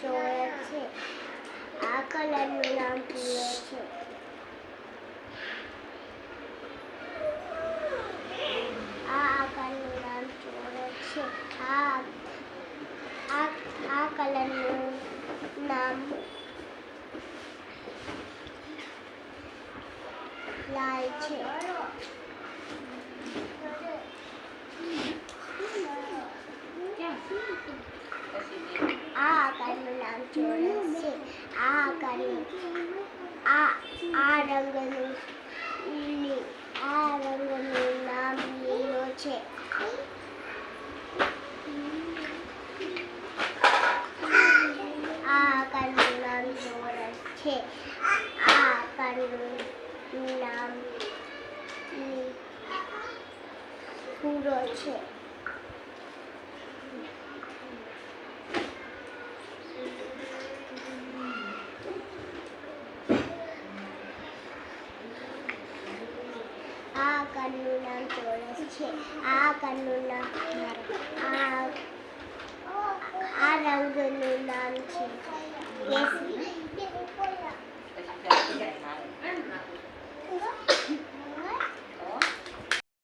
ચોરસ છે. આ કલરનું નામ પીળો છે. આ આકારનું નામ ચોરસ છે. આ આ આ કલરનું નામ લાલ છે આ છે. આ કરી, આ આ રંગનું આ રંગનું નામ લીલો છે. આ આકારનું નામ ચોરસ છે. આ આકારનું નામ પૂરો છે. આ આકારનું નામ ચોરસ છે. આ આકારનું નામ આ આ રંગનું નામ છે. કેસરી